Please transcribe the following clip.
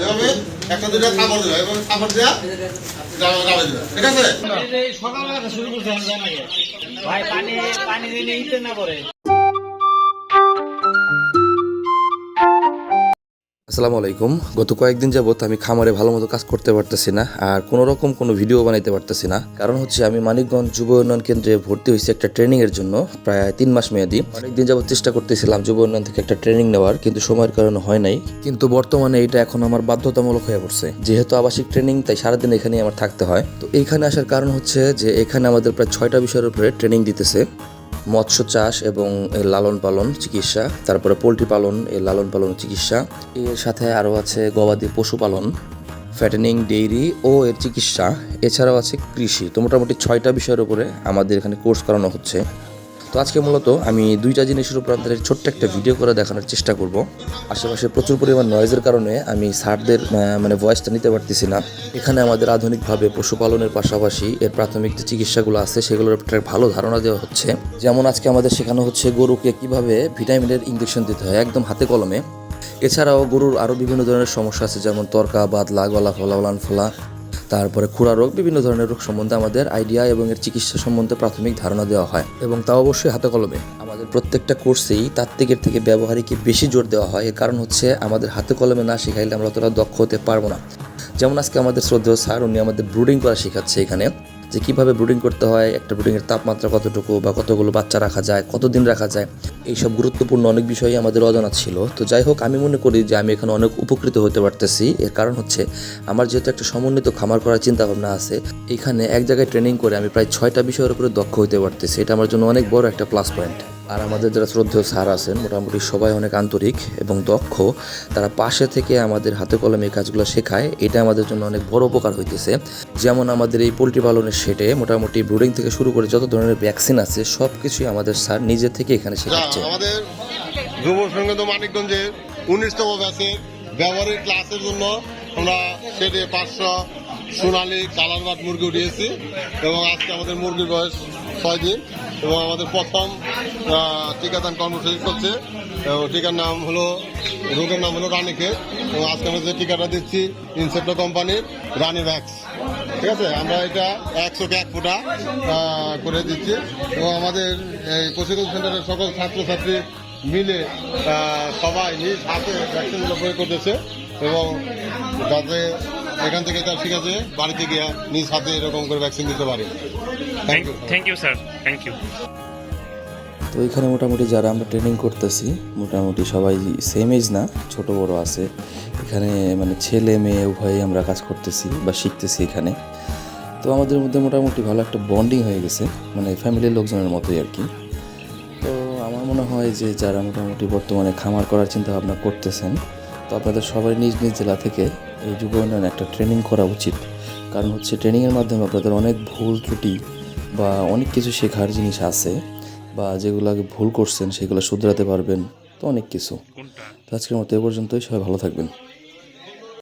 এভাবে একটা দুইটা খাবার দেবে এভাবে খাবার দেওয়া যাবে দেবে ঠিক আছে? সকালবেলা শুরু করতে ভাই, পানি পানি দিলে না করে আসসালামু আলাইকুম। গত কয়েকদিন যাবত আমি খামারে ভালো মতো কাজ করতে পারতেছি না আর কোনো রকম কোনো ভিডিও বানাইতে পারতেছি না। কারণ হচ্ছে আমি মানিকগঞ্জ যুব উন্নয়ন কেন্দ্রে ভর্তি হয়েছি একটা ট্রেনিং এর জন্য, প্রায় তিন মাস মেয়াদি। অনেকদিন যাবত চেষ্টা করতেছিলাম যুব উন্নয়ন থেকে একটা ট্রেনিং নেওয়ার, কিন্তু সময়ের কারণে হয় নাই। কিন্তু বর্তমানে এটা এখন আমার বাধ্যতামূলক হয়ে পড়ছে। যেহেতু আবাসিক ট্রেনিং তাই সারাদিন এখানে আমার থাকতে হয়। তো এইখানে আসার কারণ হচ্ছে যে, এখানে আমাদের প্রায় ছয়টা বিষয়ের উপরে ট্রেনিং দিতেছে। মৎস্য চাষ এবং লালন পালন চিকিৎসা, তারপরে পোলট্রি পালন, এর লালন পালন চিকিৎসা। এর সাথে আরও আছে গবাদি পশুপালন ফ্যাটেনিং, ডেইরি ও এর চিকিৎসা। এছাড়াও আছে কৃষি। তো মোটামুটি ছয়টা বিষয়ের উপরে আমাদের এখানে কোর্স করানো হচ্ছে। তো আজকে মূলত আমি দুইটা জিনিসের উপর আপনাদের ছোট্ট একটা ভিডিও করে দেখানোর চেষ্টা করব। আশেপাশে প্রচুর পরিমাণ নয়েজের কারণে আমি স্যারদের মানে ভয়েসটা নিতে পারতেছি না। এখানে আমাদের আধুনিকভাবে পশুপালনের পাশাপাশি এর প্রাথমিক যে চিকিৎসাগুলো আছে, সেগুলোর একটা ভালো ধারণা দেওয়া হচ্ছে। যেমন আজকে আমাদের শেখানো হচ্ছে গরুকে কীভাবে ভিটামিনের ইঞ্জেকশন দিতে হয় একদম হাতে কলমে। এছাড়াও গরুর আরও বিভিন্ন ধরনের সমস্যা আছে, যেমন তরকা, বাদলা গলা ফলা ওলান ফোলা তারপরে খুরা রোগ, বিভিন্ন ধরনের রোগ সম্বন্ধে আমাদের আইডিয়া এবং এর চিকিৎসা সম্বন্ধে প্রাথমিক ধারণা দেওয়া হয়। এবং তা অবশ্যই হাতে কলমে। আমাদের প্রত্যেকটা কোর্সেই তাত্ত্বিকের থেকে ব্যবহারিকে বেশি জোর দেওয়া হয়। এর কারণ হচ্ছে আমাদের হাতে কলমে না শেখাইলে আমরা অতটা দক্ষ হতে পারব না। যেমন আজকে আমাদের শ্রদ্ধেয় স্যার, উনি আমাদের ব্রুডিং করা শেখাচ্ছে এখানে। যে কীভাবে ব্রুডিং করতে হয়, একটা ব্রুডিংয়ের তাপমাত্রা কতটুকু বা কতগুলো বাচ্চা রাখা যায়, কতদিন রাখা যায়, এইসব গুরুত্বপূর্ণ অনেক বিষয়ই আমাদের অজানা ছিল। তো যাই হোক, আমি মনে করি যে আমি এখানে অনেক উপকৃত হতে পারতেছি। এর কারণ হচ্ছে, আমার যেহেতু একটা সমন্বিত খামার করার চিন্তা ভাবনা আছে, এখানে এক জায়গায় ট্রেনিং করে আমি প্রায় ছয়টা বিষয়ের উপরে দক্ষ হতে পারতেছি। এটা আমার জন্য অনেক বড় একটা প্লাস পয়েন্ট আর আমাদের যারা শ্রদ্ধেয় স্যার আছেন মোটামুটি সবাই অনেক আন্তরিক এবং দক্ষ তারা পাশে থেকে আমাদের হাতে কলমে এই কাজগুলো শেখায় এটা আমাদের জন্য অনেক বড় উপকার হইতেছে। যেমন আমাদের এই পোলট্রি পালনের সেটে মোটামুটি ব্রুডিং থেকে শুরু করে যত ধরনের ভ্যাকসিন আছে সব কিছুই আমাদের স্যার নিজে থেকে এখানে শেখাচ্ছে। আমাদের যুব সংগত মানিকগঞ্জের উনিশতম ব্যাচের ব্যবহারিক ক্লাসের জন্য আমরা সেটে পাঁচশো সোনালি কালার বাট মুরগি উঠিয়েছি এবং আজকে আমাদের মুরগির বয়স ছয় দিন। এবং আমাদের প্রথম টিকাদান কর্মসূচি এবং টিকার নাম হলো রোগের নাম হলো রানীকে। এবং আজকে আমরা যে টিকাটা দিচ্ছি ইনসেপ্টো কোম্পানির রানী ভ্যাক্স ঠিক আছে? আমরা এটা একশো এক ফুটা করে দিচ্ছি। এবং আমাদের এই প্রশিক্ষণ সেন্টারের সকল ছাত্রছাত্রী মিলে সবাই নিজ হাতে ভ্যাকসিনগুলো প্রয়োগ করতেছে। এবং যাতে এখান থেকে তার ঠিক আছে, বাড়িতে গিয়ে নিজ হাতে এরকম করে ভ্যাকসিন দিতে পারে। Thank you sir thank you তো এখানে মোটামুটি যারা আমরা ট্রেনিং করতেছি, মোটামুটি সবাই সেম এজ না, ছোট বড় আছে। এখানে মানে ছেলে, মেয়ে উভয়ই আমরা কাজ করতেছি বা শিখতেছি এখানে। তো আমাদের মধ্যে মোটামুটি ভালো একটা বন্ডিং হয়ে গেছে মানে ফ্যামিলির লোকজনের মতোই আর কি। তো আমার মনে হয় যে যারা মোটামুটি বর্তমানে খামার করার চিন্তা ভাবনা করতেছেন, তো আপনাদের সবাই নিজ নিজ জেলা থেকে এই যুব উন্নয়ন একটা ট্রেনিং করা উচিত। কারণ হচ্ছে ট্রেনিংয়ের মাধ্যমে আপনাদের অনেক ভুল ত্রুটি বা অনেক কিছু শেখার জিনিস আছে বা যেগুলো ভুল করছেন সেগুলো শুধরাতে পারবেন, তো অনেক কিছু। তো আজকের মতো এ পর্যন্তই, সবাই ভালো থাকবেন।